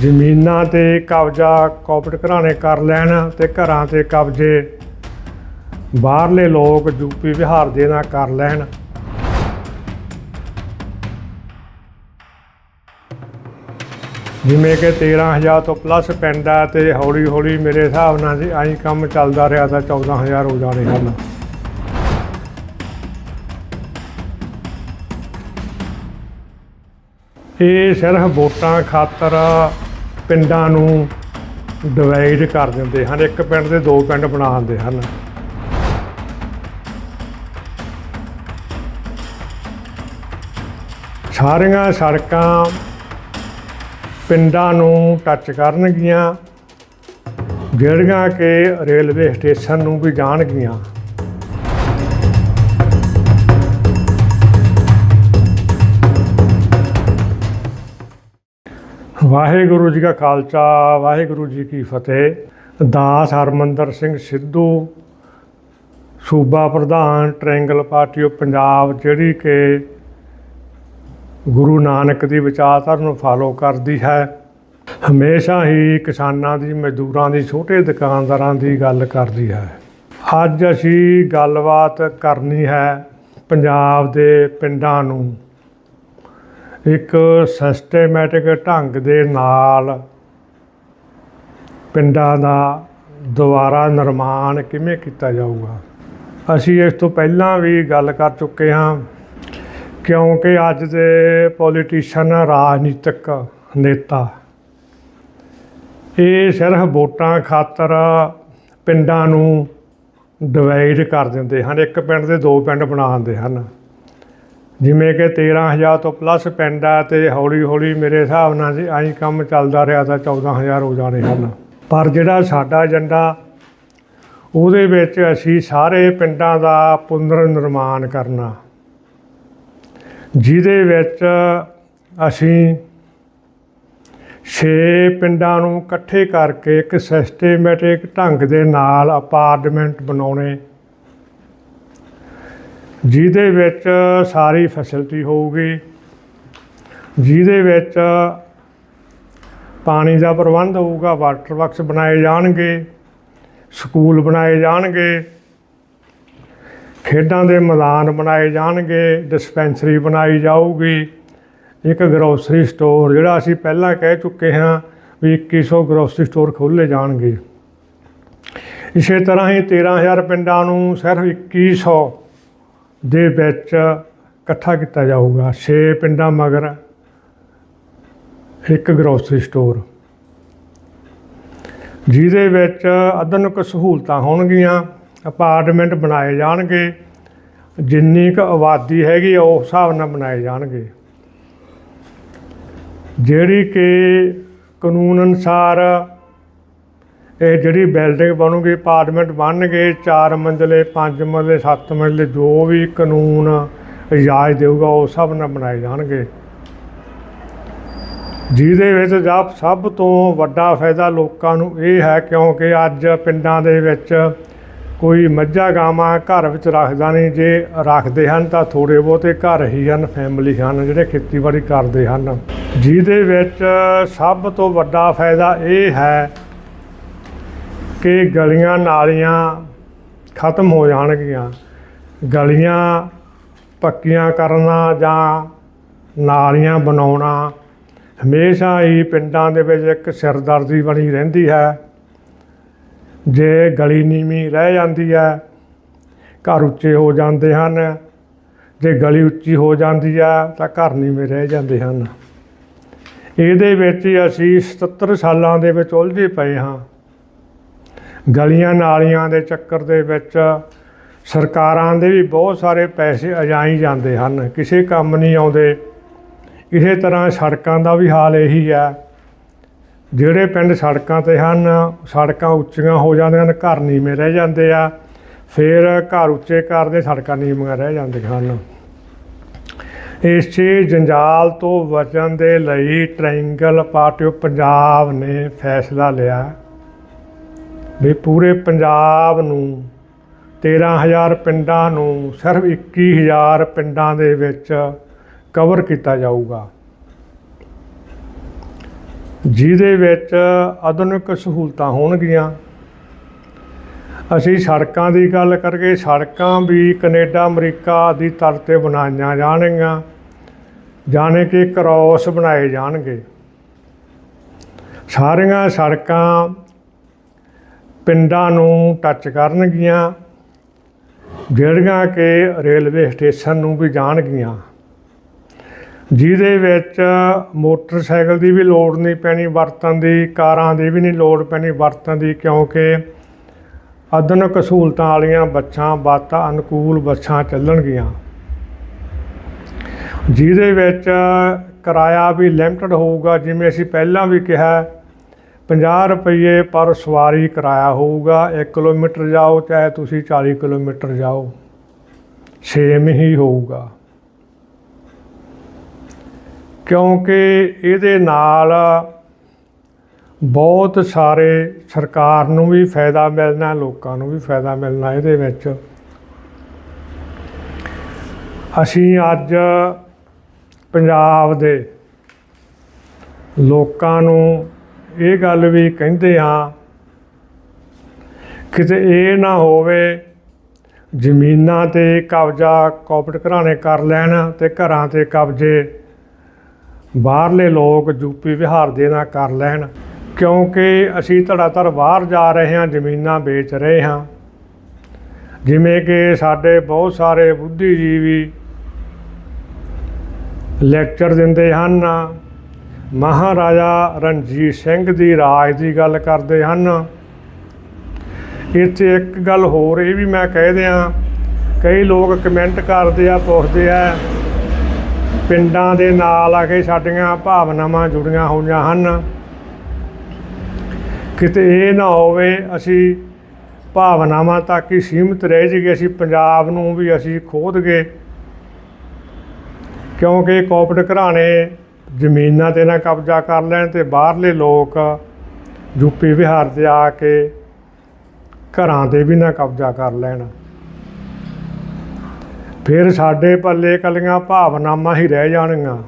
ਜ਼ਮੀਨਾਂ ਤੇ ਕਬਜ਼ਾ ਕਾਰਪੋਰੇਟ ਘਰਾਣੇ ਕਰ ਲੈਣ ਤੇ ਘਰਾਂ ਤੇ ਕਬਜ਼ੇ ਬਾਹਰਲੇ ਲੋਕ ਯੂਪੀ ਵਿਹਾਰ ਦੇ ਨਾਲ ਕਰ ਲੈਣ। ਜਿਵੇਂ ਕਿ 13000 ਤੋਂ ਪਲੱਸ ਪਿੰਡ ਆ ਤੇ ਹੌਲੀ ਹੌਲੀ ਮੇਰੇ ਹਿਸਾਬ ਨਾਲ ਜੀ ਆਈ ਕੰਮ ਚੱਲਦਾ ਰਿਹਾ ਤਾਂ 14000 ਹੋ ਜਾਣੇ ਹਨ। ਇਹ ਸਿਰਫ ਵੋਟਾਂ ਖਾਤਰ ਪਿੰਡਾਂ ਨੂੰ ਡਿਵਾਈਡ ਕਰ ਦਿੰਦੇ ਹਨ। ਇੱਕ ਪਿੰਡ ਦੇ ਦੋ ਪਿੰਡ ਬਣਾ ਦਿੰਦੇ ਹਨ। ਸਾਰੀਆਂ ਸੜਕਾਂ ਪਿੰਡਾਂ ਨੂੰ ਟੱਚ ਕਰਨਗੀਆਂ, ਜਿਹੜੀਆਂ ਕਿ ਰੇਲਵੇ ਸਟੇਸ਼ਨ ਨੂੰ ਵੀ ਜਾਣਗੀਆਂ। ਵਾਹਿਗੁਰੂ ਜੀ ਕਾ ਖਾਲਸਾ, ਵਾਹਿਗੁਰੂ ਜੀ ਕੀ ਫਤਿਹ। ਦਾਸ ਹਰਮੰਦਰ ਸਿੰਘ ਸਿੱਧੂ, ਸੂਬਾ ਪ੍ਰਧਾਨ ਟ੍ਰਾਇੰਗਲ ਪਾਰਟੀ ਆਫ ਪੰਜਾਬ, ਜਿਹੜੀ ਕਿ ਗੁਰੂ ਨਾਨਕ ਦੀ ਵਿਚਾਰਧਾਰਾ ਨੂੰ ਫਾਲੋ ਕਰਦੀ ਹੈ। ਹਮੇਸ਼ਾ ਹੀ ਕਿਸਾਨਾਂ ਦੀ, ਮਜ਼ਦੂਰਾਂ ਦੀ, ਛੋਟੇ ਦੁਕਾਨਦਾਰਾਂ ਦੀ ਗੱਲ ਕਰਦੀ ਹੈ। ਅੱਜ ਅਸੀਂ ਗੱਲਬਾਤ ਕਰਨੀ ਹੈ ਪੰਜਾਬ ਦੇ ਪਿੰਡਾਂ ਨੂੰ। ਇੱਕ ਸਿਸਟਮੈਟਿਕ ਢੰਗ ਦੇ ਨਾਲ ਪਿੰਡਾਂ ਦਾ ਦੁਬਾਰਾ ਨਿਰਮਾਣ ਕਿਵੇਂ ਕੀਤਾ ਜਾਊਗਾ? ਅਸੀਂ ਇਸ ਤੋਂ ਪਹਿਲਾਂ ਵੀ ਗੱਲ ਕਰ ਚੁੱਕੇ ਹਾਂ, ਕਿਉਂਕਿ ਅੱਜ ਦੇ ਪੋਲੀਟੀਸ਼ੀਅਨ ਰਾਜਨੀਤਿਕ ਨੇਤਾ, ਇਹ ਸਿਰਫ ਵੋਟਾਂ ਖਾਤਰ ਪਿੰਡਾਂ ਨੂੰ ਡਿਵਾਈਡ ਕਰ ਦਿੰਦੇ ਹਨ। ਇੱਕ ਪਿੰਡ ਦੇ ਦੋ ਪਿੰਡ ਬਣਾ ਦਿੰਦੇ ਹਨ। ਜਿਵੇਂ ਕਿ 13000 ਤੋਂ ਪਲੱਸ ਪਿੰਡ ਆ ਤੇ ਹੌਲੀ ਹੌਲੀ ਮੇਰੇ ਹਿਸਾਬ ਨਾਲ ਜੀ ਆਈ ਕੰਮ ਚੱਲਦਾ ਰਿਹਾ ਤਾਂ 14000 ਹੋ ਜਾਣੇ ਹਨ। ਪਰ ਜਿਹੜਾ ਸਾਡਾ ਏਜੰਡਾ, ਉਹਦੇ ਵਿੱਚ ਅਸੀਂ ਸਾਰੇ ਪਿੰਡਾਂ ਦਾ ਪੁਨਰ ਨਿਰਮਾਣ ਕਰਨਾ। ਜਿਹਦੇ ਵਿੱਚ ਅਸੀਂ ਛੇ ਪਿੰਡਾਂ ਨੂੰ ਇਕੱਠੇ ਕਰਕੇ ਇੱਕ ਸਿਸਟੇਮੈਟਿਕ ਢੰਗ ਦੇ ਨਾਲ ਅਪਾਰਟਮੈਂਟ ਬਣਾਉਣੇ ਜਿਹਦੇ ਵਿੱਚ ਸਾਰੀ ਫੈਸਿਲਿਟੀ ਹੋਊਗੀ, ਜਿਹਦੇ ਵਿੱਚ ਪਾਣੀ ਦਾ ਪ੍ਰਬੰਧ ਹੋਊਗਾ ਵਾਟਰ ਵਰਕਸ ਬਣਾਏ ਜਾਣਗੇ, ਸਕੂਲ ਬਣਾਏ ਜਾਣਗੇ, ਖੇਡਾਂ ਦੇ ਮੈਦਾਨ ਬਣਾਏ ਜਾਣਗੇ ਡਿਸਪੈਂਸਰੀ ਬਣਾਈ ਜਾਊਗੀ, ਇੱਕ ਗਰੋਸਰੀ ਸਟੋਰ ਜਿਹੜਾ ਅਸੀਂ ਪਹਿਲਾਂ ਕਹਿ ਚੁੱਕੇ ਹਾਂ ਵੀ 2100 ਗਰੋਸਰੀ ਸਟੋਰ ਖੋਲ੍ਹੇ ਜਾਣਗੇ। ਇਸੇ ਤਰ੍ਹਾਂ ਹੀ 13000 ਪਿੰਡਾਂ ਨੂੰ ਸਿਰਫ 2100 ਦੇ ਵਿੱਚ ਇਕੱਠਾ ਕੀਤਾ ਜਾਊਗਾ। 6 ਪਿੰਡਾਂ ਮਗਰ ਇੱਕ ਗਰੋਸਰੀ ਸਟੋਰ ਜਿਹਦੇ ਵਿੱਚ ਆਧੁਨਿਕ ਸਹੂਲਤਾਂ ਹੋਣਗੀਆਂ ਅਪਾਰਟਮੈਂਟ ਬਣਾਏ ਜਾਣਗੇ ਜਿੰਨੀ ਕੁ ਆਬਾਦੀ ਹੈਗੀ ਆ, ਉਸ ਹਿਸਾਬ ਨਾਲ ਬਣਾਏ ਜਾਣਗੇ। ਜਿਹੜੀ ਕਿ ਕਾਨੂੰਨ ਅਨੁਸਾਰ ਇਹ ਜਿਹੜੀ ਬਿਲਡਿੰਗ ਬਣੂਗੀ ਅਪਾਰਟਮੈਂਟ ਬਣਨਗੇ 4 ਮੰਜ਼ਲੇ 5 ਮੰਜ਼ਲੇ 7 ਮੰਜ਼ਲੇ, ਜੋ ਵੀ ਕਾਨੂੰਨ ਇਜਾਜ਼ਤ ਦੇਊਗਾ, ਉਹ ਸਭ ਨਾਲ ਬਣਾਏ ਜਾਣਗੇ। ਜਿਹਦੇ ਵਿੱਚ ਜਬ ਸਭ ਤੋਂ ਵੱਡਾ ਫਾਇਦਾ ਲੋਕਾਂ ਨੂੰ ਇਹ ਹੈ, ਕਿਉਂਕਿ ਅੱਜ ਪਿੰਡਾਂ ਦੇ ਵਿੱਚ ਕੋਈ ਮੱਝਾਂ ਗਾਵਾਂ ਘਰ ਵਿੱਚ ਰੱਖਦਾ ਨਹੀਂ। ਜੇ ਰੱਖਦੇ ਹਨ, ਤਾਂ ਥੋੜੇ ਬਹੁਤੇ ਘਰ ਹੀ ਹਨ ਫੈਮਿਲੀ ਹਨ, ਜਿਹੜੇ ਖੇਤੀਬਾੜੀ ਕਰਦੇ ਹਨ। ਜਿਹਦੇ ਵਿੱਚ ਸਭ ਤੋਂ ਵੱਡਾ ਫਾਇਦਾ ਇਹ ਹੈ ਕਿ ਗਲੀਆਂ ਨਾਲੀਆਂ ਖਤਮ ਹੋ ਜਾਣਗੀਆਂ। ਗਲੀਆਂ ਪੱਕੀਆਂ ਕਰਨਾ ਜਾਂ ਨਾਲੀਆਂ ਬਣਾਉਣਾ, ਹਮੇਸ਼ਾ ਹੀ ਪਿੰਡਾਂ ਦੇ ਵਿੱਚ ਇੱਕ ਸਿਰਦਰਦੀ ਬਣੀ ਰਹਿੰਦੀ ਹੈ। ਜੇ ਗਲੀ ਨੀਵੀਂ ਰਹਿ ਜਾਂਦੀ ਹੈ, ਘਰ ਉੱਚੇ ਹੋ ਜਾਂਦੇ ਹਨ। ਜੇ ਗਲੀ ਉੱਚੀ ਹੋ ਜਾਂਦੀ ਹੈ, ਤਾਂ ਘਰ ਨੀਵੇਂ ਰਹਿ ਜਾਂਦੇ ਹਨ। ਇਹਦੇ ਵਿੱਚ ਅਸੀਂ 77 ਸਾਲਾਂ ਦੇ ਵਿੱਚ ਉਲਝੇ ਪਏ ਹਾਂ। ਗਲੀਆਂ ਨਾਲੀਆਂ ਦੇ ਚੱਕਰ ਦੇ ਵਿੱਚ ਸਰਕਾਰਾਂ ਦੇ ਵੀ ਬਹੁਤ ਸਾਰੇ ਪੈਸੇ ਅਜਾਈ ਜਾਂਦੇ ਹਨ। ਕਿਸੇ ਕੰਮ ਨਹੀਂ ਆਉਂਦੇ। ਇਸੇ ਤਰ੍ਹਾਂ ਸੜਕਾਂ ਦਾ ਵੀ ਹਾਲ ਇਹੀ ਹੈ। ਜਿਹੜੇ ਪਿੰਡ ਸੜਕਾਂ ਤੇ ਹਨ, ਸੜਕਾਂ ਉੱਚੀਆਂ ਹੋ ਜਾਂਦੀਆਂ ਹਨ ਘਰ ਨੀਵੇਂ ਰਹਿ ਜਾਂਦੇ ਆ। ਫਿਰ ਘਰ ਉੱਚੇ ਕਰਦੇ ਸੜਕਾਂ ਨੀਵੀਆਂ ਰਹਿ ਜਾਂਦੀਆਂ ਹਨ। ਇਸ ਇਸੇ ਜੰਜਾਲ ਤੋਂ ਬਚਣ ਦੇ ਲਈ ਟ੍ਰਾਇੰਗਲ ਪਾਰਟੀ ਆਫ ਪੰਜਾਬ ਨੇ ਫੈਸਲਾ ਲਿਆ। ਵੀ ਪੂਰੇ ਪੰਜਾਬ ਨੂੰ 13000 ਪਿੰਡਾਂ ਨੂੰ, ਸਿਰਫ 21000 ਪਿੰਡਾਂ ਦੇ ਵਿੱਚ ਕਵਰ ਕੀਤਾ ਜਾਊਗਾ। ਜਿਹਦੇ ਵਿੱਚ ਆਧੁਨਿਕ ਸਹੂਲਤਾਂ ਹੋਣਗੀਆਂ। ਅਸੀਂ ਸੜਕਾਂ ਦੀ ਗੱਲ ਕਰਕੇ ਸੜਕਾਂ ਵੀ ਕੈਨੇਡਾ, ਅਮਰੀਕਾ ਆਦਿ ਤਰ ਤੇ ਬਣਾਈਆਂ ਜਾਣਗੀਆਂ। ਜਾਣੇ ਕਿ ਕ੍ਰੋਸ ਬਣਾਏ ਜਾਣਗੇ। ਸਾਰੀਆਂ ਸੜਕਾਂ ਪਿੰਡਾਂ ਨੂੰ ਟੱਚ ਕਰਨਗੀਆਂ, ਜਿਹੜੀਆਂ ਕਿ ਰੇਲਵੇ ਸਟੇਸ਼ਨ ਨੂੰ ਵੀ ਜਾਣਗੀਆਂ। ਜਿਹਦੇ ਵਿੱਚ ਮੋਟਰਸਾਈਕਲ ਦੀ ਵੀ ਲੋੜ ਨਹੀਂ ਪੈਣੀ, ਵਰਤਣ ਦੀ, ਕਾਰਾਂ ਦੀ ਵੀ ਨਹੀਂ ਲੋੜ ਪੈਣੀ, ਵਰਤਣ ਦੀ, ਕਿਉਂਕਿ ਆਧੁਨਿਕ ਸਹੂਲਤਾਂ ਵਾਲੀਆਂ ਬੱਸਾਂ ਬਾਤਾ ਅਨੁਕੂਲ ਬੱਸਾਂ ਚੱਲਣਗੀਆਂ। ਜਿਹਦੇ ਵਿੱਚ ਕਿਰਾਇਆ ਵੀ ਲਿਮਟਡ ਹੋਊਗਾ, ਜਿਵੇਂ ਅਸੀਂ ਪਹਿਲਾਂ ਵੀ ਕਿਹਾ 50 ਰੁਪਏ ਪਰ ਸਵਾਰੀ ਕਿਰਾਇਆ ਹੋਊਗਾ 1 ਕਿਲੋਮੀਟਰ ਜਾਓ, ਚਾਹੇ ਤੁਸੀਂ 40 ਕਿਲੋਮੀਟਰ ਜਾਓ ਸੇਮ ਹੀ ਹੋਊਗਾ। ਕਿਉਂਕਿ ਇਹਦੇ ਨਾਲ ਬਹੁਤ ਸਾਰੇ ਸਰਕਾਰ ਨੂੰ ਵੀ ਫਾਇਦਾ ਮਿਲਣਾ, ਲੋਕਾਂ ਨੂੰ ਵੀ ਫਾਇਦਾ ਮਿਲਣਾ ਇਹਦੇ ਵਿੱਚ। ਅਸੀਂ ਅੱਜ ਪੰਜਾਬ ਦੇ ਲੋਕਾਂ ਨੂੰ ਇਹ ਗੱਲ ਵੀ ਕਹਿੰਦੇ ਹਾਂ ਕਿਤੇ ਇਹ ਨਾ ਹੋਵੇ ਜ਼ਮੀਨਾਂ ਤੇ ਕਬਜ਼ਾ ਕਾਰਪੋਰੇਟ ਘਰਾਣੇ ਕਰ ਲੈਣ ਤੇ ਘਰਾਂ ਤੇ ਕਬਜ਼ੇ ਬਾਹਰਲੇ ਲੋਕ ਯੂਪੀ ਵਿਹਾਰ ਦੇ ਨਾਲ ਕਰ ਲੈਣ, ਕਿਉਂਕਿ ਅਸੀਂ ਧੜਾਧੜ ਬਾਹਰ ਜਾ ਰਹੇ ਹਾਂ, ਜ਼ਮੀਨਾਂ ਵੇਚ ਰਹੇ ਹਾਂ। ਜਿਵੇਂ ਕਿ ਸਾਡੇ ਬਹੁਤ ਸਾਰੇ ਬੁੱਧੀਜੀਵੀ ਲੈਕਚਰ ਦਿੰਦੇ ਹਨ ਮਹਾਰਾਜਾ ਰਣਜੀਤ ਸਿੰਘ ਦੀ ਰਾਜ ਦੀ ਗੱਲ ਕਰਦੇ ਹਨ। ਇੱਥੇ ਇੱਕ ਗੱਲ ਹੋਰ ਇਹ ਵੀ ਮੈਂ ਕਹਿ ਦਿਆਂ, ਕਈ ਲੋਕ ਕਮੈਂਟ ਕਰਦੇ ਆ, ਪੁੱਛਦੇ ਆ, ਪਿੰਡਾਂ ਦੇ ਨਾਲ ਆ ਕੇ ਸਾਡੀਆਂ ਭਾਵਨਾਵਾਂ ਜੁੜੀਆਂ ਹੋਈਆਂ ਹਨ। ਕਿਤੇ ਇਹ ਨਾ ਹੋਵੇ ਅਸੀਂ ਭਾਵਨਾਵਾਂ ਤੱਕ ਹੀ ਸੀਮਿਤ ਰਹਿ ਜਾਈਏ, ਅਸੀਂ ਪੰਜਾਬ ਨੂੰ ਵੀ ਅਸੀਂ ਖੋਦ ਗਏ। ਕਿਉਂਕਿ ਕਾਰਪੋਰੇਟ ਘਰਾਣੇ ਜ਼ਮੀਨਾਂ ਤੇ ਨਾ ਕਬਜ਼ਾ ਕਰ ਲੈਣ ਤੇ ਬਾਹਰਲੇ ਲੋਕ ਯੂਪੀ ਬਿਹਾਰ ਤੇ ਆ ਕੇ ਘਰਾਂ ਤੇ ਵੀ ਨਾ ਕਬਜ਼ਾ ਕਰ ਲੈਣ। ਫਿਰ ਸਾਡੇ ਪੱਲੇ ਕੱਲੀਆਂ ਭਾਵਨਾਵਾਂ ਹੀ ਰਹਿ ਜਾਣਗੀਆਂ।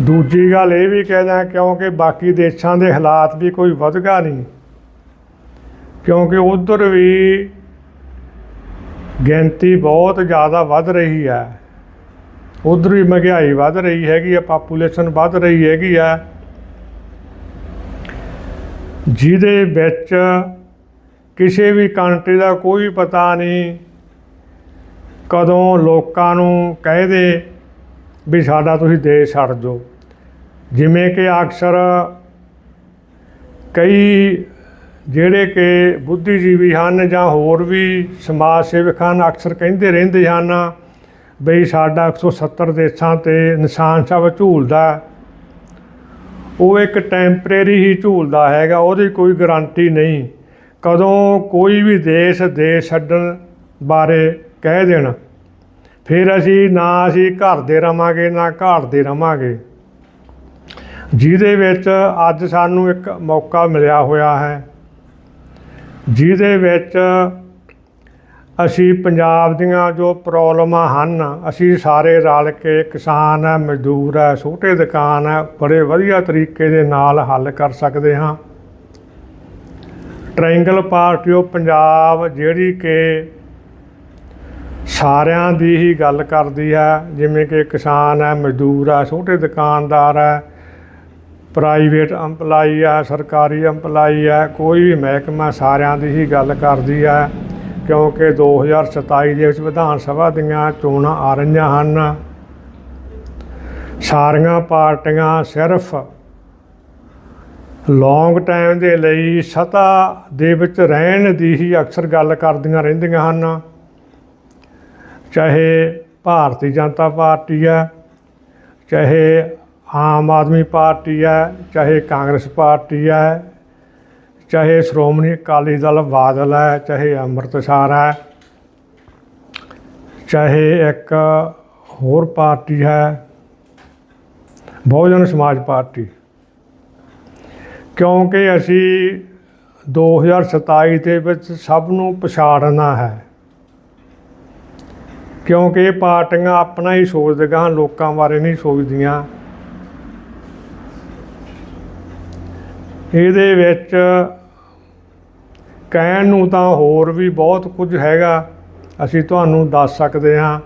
ਦੂਜੀ ਗੱਲ ਇਹ ਵੀ ਕਹਿਦਾ ਕਿਉਂਕਿ ਬਾਕੀ ਦੇਸ਼ਾਂ ਦੇ ਹਾਲਾਤ ਵੀ ਕੋਈ ਵਧਗਾ ਨਹੀਂ। ਕਿਉਂਕਿ ਉਧਰ ਵੀ ਗਿਣਤੀ ਬਹੁਤ ਜ਼ਿਆਦਾ ਵੱਧ ਰਹੀ ਹੈ। ਉਧਰ ਵੀ ਮਹਿੰਗਾਈ ਵੱਧ ਰਹੀ ਹੈਗੀ ਆ ਪਾਪੂਲੇਸ਼ਨ ਵੱਧ ਰਹੀ ਹੈਗੀ ਆ। ਜਿਹਦੇ ਵਿੱਚ ਕਿਸੇ ਵੀ ਕੰਟਰੀ ਦਾ ਕੋਈ ਪਤਾ ਨਹੀਂ ਕਦੋਂ ਲੋਕਾਂ ਨੂੰ ਕਹਿ ਦੇ ਵੀ ਸਾਡਾ ਤੁਸੀਂ ਦੇਸ਼ ਛੱਡ ਦਿਓ। ਜਿਵੇਂ ਕਿ ਅਕਸਰ ਕਈ ਜਿਹੜੇ ਕਿ ਬੁੱਧੀਜੀਵੀ ਹਨ ਜਾਂ ਹੋਰ ਵੀ ਸਮਾਜ ਸੇਵਕ ਹਨ, ਅਕਸਰ ਕਹਿੰਦੇ ਰਹਿੰਦੇ ਹਨ ਬਈ ਸਾਡਾ 170 ਦੇਸ਼ਾਂ ਤੇ ਨਿਸ਼ਾਨ ਸਾਹਿਬ ਝੂਲਦਾ ਉਹ ਇੱਕ ਟੈਂਪਰੇਰੀ ਹੀ ਝੂਲਦਾ ਹੈਗਾ, ਉਹਦੀ ਕੋਈ ਗਾਰੰਟੀ ਨਹੀਂ। ਕਦੋਂ ਕੋਈ ਵੀ ਦੇਸ਼ ਦੇਸ਼ ਛੱਡਣ ਬਾਰੇ ਕਹਿ ਦੇਣ, ਫਿਰ ਅਸੀਂ ਨਾ ਅਸੀਂ ਘਰ ਦੇ ਰਵਾਂਗੇ, ਨਾ ਘਾਟ ਦੇ ਰਵਾਂਗੇ। ਜਿਹਦੇ ਵਿੱਚ ਅੱਜ ਸਾਨੂੰ ਇੱਕ ਮੌਕਾ ਮਿਲਿਆ ਹੋਇਆ ਹੈ, ਜਿਹਦੇ ਵਿੱਚ ਅਸੀਂ ਪੰਜਾਬ ਦੀਆਂ ਜੋ ਪ੍ਰੋਬਲਮਾਂ ਹਨ, ਅਸੀਂ ਸਾਰੇ ਰਲ ਕੇ ਕਿਸਾਨ ਹੈ, ਮਜ਼ਦੂਰ ਹੈ, ਛੋਟੇ ਦੁਕਾਨ ਹੈ, ਬੜੇ ਵਧੀਆ ਤਰੀਕੇ ਦੇ ਨਾਲ ਹੱਲ ਕਰ ਸਕਦੇ ਹਾਂ। ਟ੍ਰਾਇੰਗਲ ਪਾਰਟੀ ਆਫ ਪੰਜਾਬ ਜਿਹੜੀ ਕਿ ਸਾਰਿਆਂ ਦੀ ਹੀ ਗੱਲ ਕਰਦੀ ਹੈ, ਜਿਵੇਂ ਕਿ ਕਿਸਾਨ ਹੈ, ਮਜ਼ਦੂਰ ਹੈ, ਛੋਟੇ ਦੁਕਾਨਦਾਰ ਹੈ ਪ੍ਰਾਈਵੇਟ EMPLOYE ਹੈ, ਸਰਕਾਰੀ EMPLOYE ਹੈ, ਕੋਈ ਵੀ ਮਹਿਕਮਾ ਸਾਰਿਆਂ ਦੀ ਹੀ ਗੱਲ ਕਰਦੀ ਹੈ। ਕਿਉਂਕਿ 2027 ਦੇ ਵਿੱਚ ਵਿਧਾਨ ਸਭਾ ਦੀਆਂ ਚੋਣਾਂ ਆ ਰਹੀਆਂ ਹਨ। ਸਾਰੀਆਂ ਪਾਰਟੀਆਂ ਸਿਰਫ ਲੌਂਗ ਟਾਈਮ ਦੇ ਲਈ ਸਤਾ ਦੇ ਵਿੱਚ ਰਹਿਣ ਦੀ ਹੀ ਅਕਸਰ ਗੱਲ ਕਰਦੀਆਂ ਰਹਿੰਦੀਆਂ ਹਨ। ਚਾਹੇ ਭਾਰਤੀ ਜਨਤਾ ਪਾਰਟੀ ਹੈ, ਚਾਹੇ ਆਮ ਆਦਮੀ ਪਾਰਟੀ ਹੈ, ਚਾਹੇ ਕਾਂਗਰਸ ਪਾਰਟੀ ਹੈ ਚਾਹੇ ਸ਼੍ਰੋਮਣੀ ਅਕਾਲੀ ਦਲ ਬਾਦਲ ਹੈ, ਚਾਹੇ ਅੰਮ੍ਰਿਤਸਰ ਹੈ, ਚਾਹੇ ਇੱਕ ਹੋਰ ਪਾਰਟੀ ਹੈ, ਬਹੁਜਨ ਸਮਾਜ ਪਾਰਟੀ। ਕਿਉਂਕਿ ਅਸੀਂ 2027 ਦੇ ਵਿੱਚ ਸਭ ਨੂੰ ਪਛਾੜਨਾ ਹੈ। ਕਿਉਂਕਿ ਇਹ ਪਾਰਟੀਆਂ ਆਪਣਾ ਹੀ ਸੋਚਦੀਆਂ ਲੋਕਾਂ ਬਾਰੇ ਨਹੀਂ ਸੋਚਦੀਆਂ। ਇਹਦੇ ਵਿੱਚ ਕਹਿਣ ਨੂੰ ਤਾਂ ਹੋਰ ਵੀ ਬਹੁਤ ਕੁਝ ਹੈਗਾ, ਅਸੀਂ ਤੁਹਾਨੂੰ ਦੱਸ ਸਕਦੇ ਹਾਂ।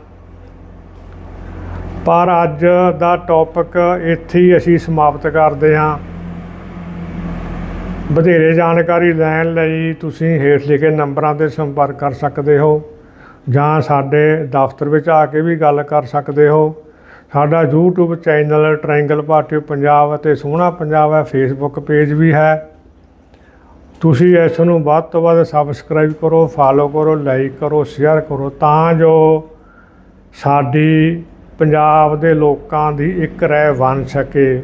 ਪਰ ਅੱਜ ਦਾ ਟੌਪਿਕ ਇੱਥੇ ਹੀ ਅਸੀਂ ਸਮਾਪਤ ਕਰਦੇ ਹਾਂ। ਵਧੇਰੇ ਜਾਣਕਾਰੀ ਲੈਣ ਲਈ ਤੁਸੀਂ ਹੇਠ ਲਿਖੇ ਨੰਬਰਾਂ ਤੇ ਸੰਪਰਕ ਕਰ ਸਕਦੇ ਹੋ ਜਾਂ ਸਾਡੇ ਦਫ਼ਤਰ ਵਿੱਚ ਆ ਕੇ ਵੀ ਗੱਲ ਕਰ ਸਕਦੇ ਹੋ। ਸਾਡਾ YouTube channel triangle party Punjab ਅਤੇ ਸੋਹਣਾ ਪੰਜਾਬ ਹੈ ਫੇਸਬੁੱਕ ਪੇਜ ਵੀ ਹੈ। ਤੁਸੀਂ ਇਸ ਨੂੰ ਵੱਧ ਤੋਂ ਵੱਧ ਸਬਸਕ੍ਰਾਈਬ ਕਰੋ ਫਾਲੋ ਕਰੋ ਲਾਈਕ ਕਰੋ ਸ਼ੇਅਰ ਕਰੋ ਤਾਂ ਜੋ ਸਾਡੀ ਪੰਜਾਬ ਦੇ ਲੋਕਾਂ ਦੀ ਇੱਕ ਰਹਿ ਬਣ ਸਕੇ।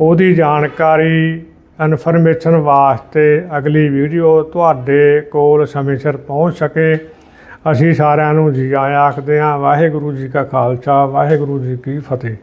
ਉਹਦੀ ਜਾਣਕਾਰੀ ਇਨਫੋਰਮੇਸ਼ਨ ਵਾਸਤੇ ਅਗਲੀ ਵੀਡੀਓ ਤੁਹਾਡੇ ਕੋਲ ਸਮੇਂ ਸਿਰ ਪਹੁੰਚ ਸਕੇ। ਅਸੀਂ ਸਾਰਿਆਂ ਨੂੰ ਜੀ ਆਇਆਂ ਆਖਦੇ ਹਾਂ, ਵਾਹਿਗੁਰੂ ਜੀ ਕਾ ਖਾਲਸਾ, ਵਾਹਿਗੁਰੂ ਜੀ ਕੀ ਫਤਿਹ।